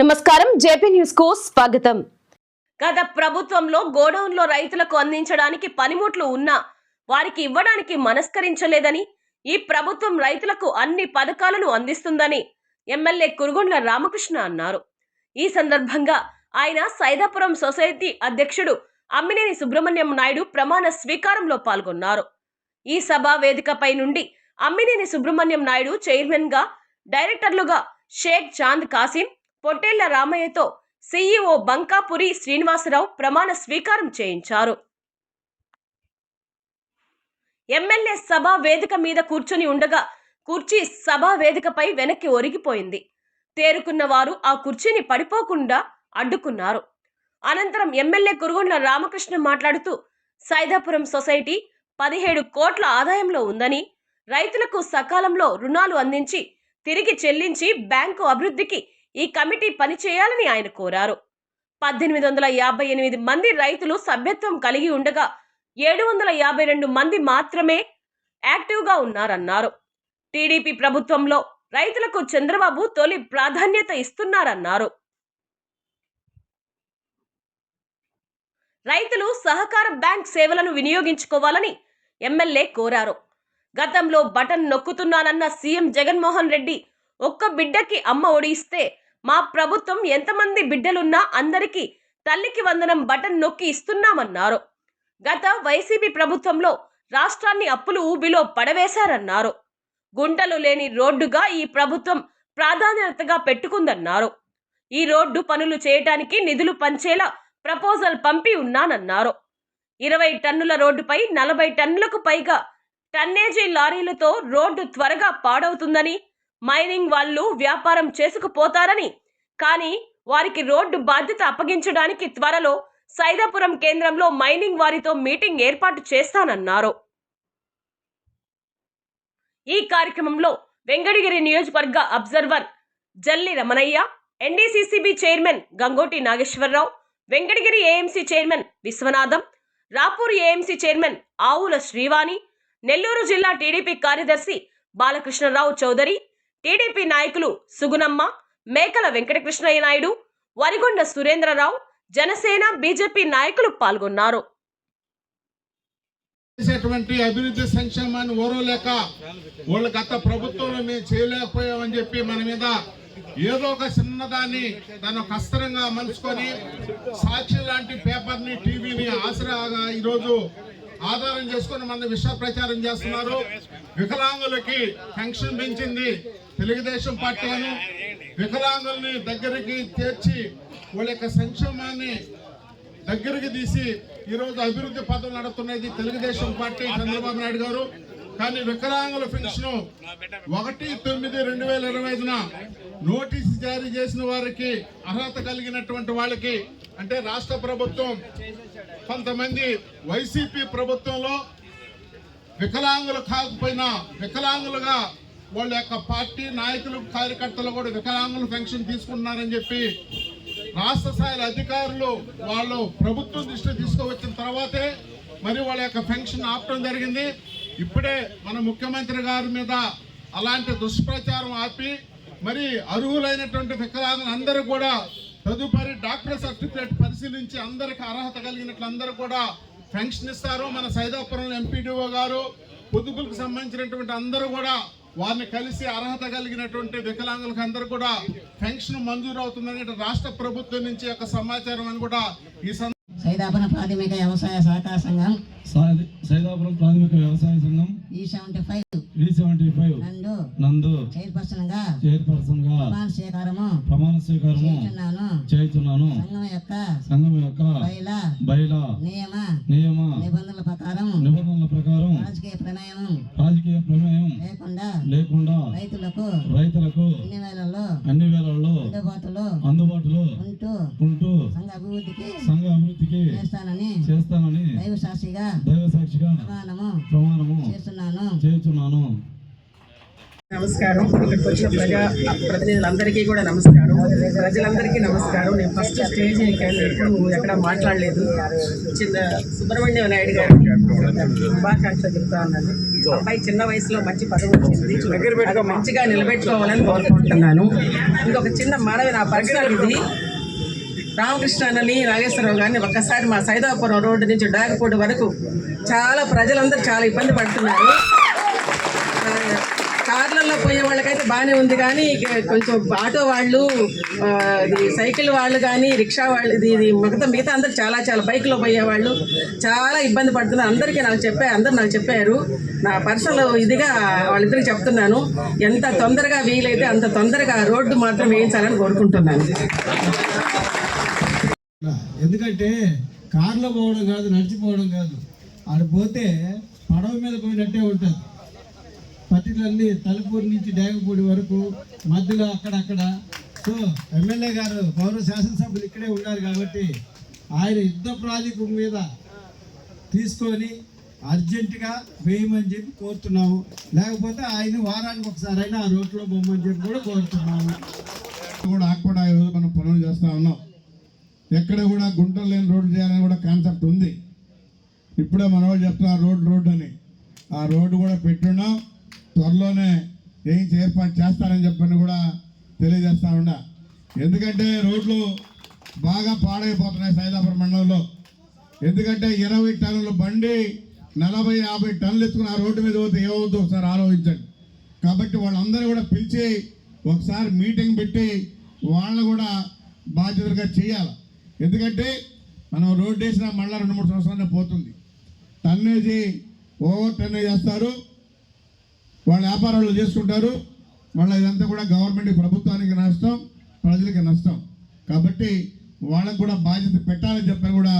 నమస్కారం. జేపీ న్యూస్కు స్వాగతం. గత ప్రభుత్వంలో గోడౌన్లో రైతులకు అందించడానికి పనిముట్లు ఉన్నా వారికి ఇవ్వడానికి మనస్కరించలేదని ఈ ప్రభుత్వం రైతులకు అన్ని పథకాలను అందిస్తుందని ఎమ్మెల్యే కురుగొండ్ల రామకృష్ణ అన్నారు. ఈ సందర్భంగా ఆయన సైదాపురం సొసైటీ అధ్యక్షుడు అమ్మినేని సుబ్రహ్మణ్యం నాయుడు ప్రమాణ స్వీకారంలో పాల్గొన్నారు. ఈ సభా వేదికపై నుండి అమ్మినేని సుబ్రహ్మణ్యం నాయుడు చైర్మన్గా డైరెక్టర్లుగా షేక్ చాంద్ కాసిం పొట్టేళ్ళ రామయ్యతో సీఈఓ బంకాపురి శ్రీనివాసరావు ప్రమాణ స్వీకారం చేయించారు. ఎమ్మెల్యే సభా వేదిక మీద కూర్చొని ఉండగా కుర్చీ సభా వేదికపై వెనక్కి ఒరిగిపోయింది. తేరుకున్న వారు ఆ కుర్చీని పడిపోకుండా అడ్డుకున్నారు. అనంతరం ఎమ్మెల్యే కురుగొండ్ల రామకృష్ణ మాట్లాడుతూ సైదాపురం సొసైటీ పదిహేడు కోట్ల ఆదాయంలో ఉందని రైతులకు సకాలంలో రుణాలు అందించి తిరిగి చెల్లించి బ్యాంకు అభివృద్ధికి ఈ కమిటీ పనిచేయాలని ఆయన కోరారు. పద్దెనిమిది వందల యాభై ఎనిమిది మంది రైతులు సభ్యత్వం కలిగి ఉండగా ఏడు వందల యాభై రెండు మంది మాత్రమే యాక్టివ్గా ఉన్నారన్నారు. టీడీపీ ప్రభుత్వంలో రైతులకు చంద్రబాబు తొలి ప్రాధాన్యత ఇస్తున్నారన్నారు. రైతులు సహకార బ్యాంక్ సేవలను వినియోగించుకోవాలని ఎమ్మెల్యే కోరారు. గతంలో బటన్ నొక్కుతున్నానన్న సీఎం జగన్మోహన్ రెడ్డి ఒక్క బిడ్డకి అమ్మ ఒడిస్తే మా ప్రభుత్వం ఎంతమంది బిడ్డలున్నా అందరికీ తల్లికి వందనం బటన్ నొక్కి ఇస్తున్నామన్నారు. గత వైసీపీ ప్రభుత్వంలో రాష్ట్రాన్ని అప్పులు ఊబిలో పడవేశారన్నారు. గుంటలు లేని రోడ్డుగా ఈ ప్రభుత్వం ప్రాధాన్యతగా పెట్టుకుందన్నారు. ఈ రోడ్డు పనులు చేయటానికి నిధులు పంచేలా ప్రపోజల్ పంపి ఉన్నానన్నారు. ఇరవై టన్నుల రోడ్డుపై నలభై టన్నులకు పైగా టన్నేజీ లారీలతో రోడ్డు త్వరగా పాడవుతుందని మైనింగ్ వాళ్ళు వ్యాపారం చేసుకుపోతారని. కానీ వారికి రోడ్డు బాధ్యత అప్పగించడానికి త్వరలో సైదాపురం కేంద్రంలో మైనింగ్ వారితో మీటింగ్ ఏర్పాటు చేస్తానన్నారు. ఈ కార్యక్రమంలో వెంకటగిరి నియోజకవర్గ observer Jalli Ramanaiah NDCCB chairman Gangoti Nageswara Rao Venkatagiri AMC chairman Viswanatham Rapur AMC chairman Avula Srivani Nellore జిల్లా టీడీపీ కార్యదర్శి బాలకృష్ణరావు చౌదరి టీడీపీ నాయకులు సుగునమ్మ మేకల వెంకటకృష్ణయ్య నాయుడు వరిగొండ సురేంద్రరావు జనసేన బీజేపీ నాయకులు పాల్గొన్నారు. చేసేటువంటి అభివృద్ధి సంక్షేమాన్ని ఓరలేక వాళ్ళు గత ప్రభుత్వంలో మేము చేయలేకపోయామని చెప్పి మన మీద ఏదో ఒక చిన్నదాన్ని తను కష్టంగా మలుచుకొని సాక్షి లాంటి పేపర్ని టీవీని ఆసరాగా ఈరోజు ఆధారం చేసుకొని మన విష ప్రచారం చేస్తున్నారు. వికలాంగులకి పెన్షన్ పెంచింది తెలుగుదేశం పార్టీ అను వికలాంగుల్ని దగ్గరికి చేర్చి వాళ్ళ యొక్క సంక్షేమాన్ని దగ్గరికి తీసి ఈరోజు అభివృద్ధి పదం నడుతున్నది తెలుగుదేశం పార్టీ చంద్రబాబు నాయుడు గారు. కానీ వికలాంగుల పెన్షన్ ఒకటి తొమ్మిది రెండు వేల ఇరవై ఐదున నోటీసు జారీ చేసిన వారికి అర్హత కలిగినటువంటి వాళ్ళకి అంటే రాష్ట్ర ప్రభుత్వం కొంతమంది వైసీపీ ప్రభుత్వంలో వికలాంగులు కాకపోయినా వికలాంగులుగా వాళ్ళ యొక్క పార్టీ నాయకులు కార్యకర్తలు కూడా వికలాంగుల పెన్షన్ తీసుకుంటున్నారని చెప్పి రాష్ట్ర స్థాయిలో అధికారులు వాళ్ళు ప్రభుత్వం దృష్టి తీసుకువచ్చిన తర్వాతే మరి వాళ్ళ యొక్క పెన్షన్ ఆపడం జరిగింది. ఇప్పుడే మన ముఖ్యమంత్రి గారి మీద అలాంటి దుష్ప్రచారం ఆపి మరి అర్హులైనటువంటి వికలాంగులు అందరూ కూడా తదుపరి డాక్టర్ సర్టిఫికేట్ పరిశీలించి అందరికి అర్హత కలిగినట్లు అందరూ కూడా పెన్షన్ ఇస్తారు. మన సైదాపురం ఎంపీడీఓ గారు పొదుపులకు సంబంధించినటువంటి అందరూ కూడా వారిని కలిసి అర్హత కలిగినటువంటి వికలాంగులకు అందరూ కూడా పెన్షన్ మంజూరు అవుతుందని రాష్ట్ర ప్రభుత్వం నుంచి ఒక సమాచారం అని కూడా ఈ సైదాపురం ప్రాథమిక వ్యవసాయ సహకార సంఘం. సైదాపురం ప్రాథమిక వ్యవసాయ సంఘం. ఈ సెవెంటీ ఫైవ్. ఈ సెవెంటీ ఫైవ్. నందు నందు చైర్పర్సన్గా చైర్పర్సన్గా ప్రమాణ స్వీకారము ప్రమాణ స్వీకారము చేస్తున్నాను. చేస్తున్నాను. సంఘం యొక్క సంఘం యొక్క బయల బయల నియమ నియమ నిబంధనల ప్రకారం నిబంధనల ప్రకారం రాజకీయ ప్రమేయం రాజకీయ ప్రమేయం లేకుండా లేకుండా రైతులకు రైతులకు అన్ని వేళల్లో అన్ని అందుబాటులో అందుబాటులో ఉంటూ ఉంటూ సంఘ అభివృద్ధికి సంఘ అభివృద్ధికి చేస్తానని చేస్తానని దైవ సాక్షిగా దైవ సాక్షిగా ప్రమాణము ప్రమాణము చేస్తున్నాను. చేస్తున్నాను. నమస్కారం. ఇక్కడికి వచ్చిన ప్రజా ప్రతినిధులందరికీ కూడా నమస్కారం. ప్రజలందరికీ నమస్కారం. నేను ఫస్ట్ స్టేజ్ ఎక్కాను ఎప్పుడు ఎక్కడ మాట్లాడలేదు. చిన్న సుబ్రహ్మణ్యం నాయుడు గారు శుభాకాంక్షలు చెప్తా ఉన్నాను. అబ్బాయి చిన్న వయసులో మంచి పదవి వచ్చింది. మంచిగా నిలబెట్టుకోవాలని కోరుకుంటున్నాను. ఇంకొక చిన్న మనవి నా పర్సనల్ ఇది. రామకృష్ణని నాగేశ్వరరావు గారిని ఒక్కసారి మా సైదాపురం రోడ్డు నుంచి డాగపూడి వరకు చాలా ప్రజలందరూ చాలా ఇబ్బంది పడుతున్నారు. కార్లలో పోయే వాళ్ళకైతే బాగానే ఉంది కానీ కొంచెం ఆటో వాళ్ళు ఇది సైకిల్ వాళ్ళు కానీ రిక్షా వాళ్ళు ఇది ఇది మిగతా మిగతా అందరు చాలా చాలా బైక్లో పోయే వాళ్ళు చాలా ఇబ్బంది పడుతున్నారు. అందరికీ నాకు చెప్పారు అందరు నాకు చెప్పారు. నా పర్సనల్ ఇదిగా వాళ్ళిద్దరికి చెప్తున్నాను. ఎంత తొందరగా వీలైతే అంత తొందరగా రోడ్డు మాత్రం వేయించాలని కోరుకుంటున్నాను. ఎందుకంటే కార్లో పోవడం కాదు నడిచిపోవడం కాదు. ఆడ పోతే పడవ మీద పోయినట్టే ఉంటుంది. పట్టిలన్నీ తలుపూరు నుంచి డేగపూడి వరకు మధ్యలో అక్కడక్కడ. సో ఎమ్మెల్యే గారు పౌర శాసనసభ్యులు ఇక్కడే ఉన్నారు కాబట్టి ఆయన యుద్ధ ప్రాజెక్టు మీద తీసుకొని అర్జెంటుగా వేయమని చెప్పి కోరుతున్నాము. లేకపోతే ఆయన వారానికి ఒకసారి అయినా ఆ రోడ్లో బొమ్మని చెప్పి కూడా కోరుతున్నాము. కూడా ఆకుండా ఈరోజు మనం పనులు చేస్తూ ఉన్నాం. ఎక్కడ కూడా గుంటలు లేని రోడ్డు చేయాలని కూడా కాన్సెప్ట్ ఉంది. ఇప్పుడే మన వాళ్ళు చెప్తున్నారు రోడ్డు రోడ్డు అని. ఆ రోడ్డు కూడా పెట్టున్నాం. త్వరలోనే ఏం ఏర్పాటు చేస్తారని చెప్పని కూడా తెలియజేస్తా ఉన్నా. ఎందుకంటే రోడ్లు బాగా పాడైపోతున్నాయి సైదాపురం మండలంలో. ఎందుకంటే ఇరవై టన్నుల బండి నలభై యాభై టన్నులు ఎత్తుకుని ఆ రోడ్డు మీద పోతే ఏమవుతుందో ఒకసారి ఆలోచించండి. కాబట్టి వాళ్ళందరూ కూడా పిలిచి ఒకసారి మీటింగ్ పెట్టి వాళ్ళని కూడా బాధ్యతగా చేయాలి. ఎందుకంటే మనం రోడ్డు వేసిన మళ్ళీ రెండు మూడు సంవత్సరాలనే పోతుంది. టన్నేజీ ఓవర్ టన్నేజ్ చేస్తారు. వాళ్ళ వ్యాపారాలు చేసుకుంటారు. మళ్ళీ ఇదంతా కూడా గవర్నమెంట్ ప్రభుత్వానికి నష్టం ప్రజలకి నష్టం. కాబట్టి వాళ్ళకు కూడా బాధ్యత పెట్టాలని చెప్పని కూడా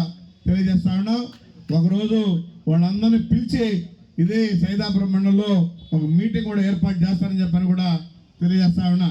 తెలియజేస్తా ఉన్నాం. ఒకరోజు వాళ్ళందరినీ పిలిచి ఇదే సైదాపురం మండలంలో ఒక మీటింగ్ కూడా ఏర్పాటు చేస్తారని చెప్పని కూడా తెలియజేస్తా ఉన్నా.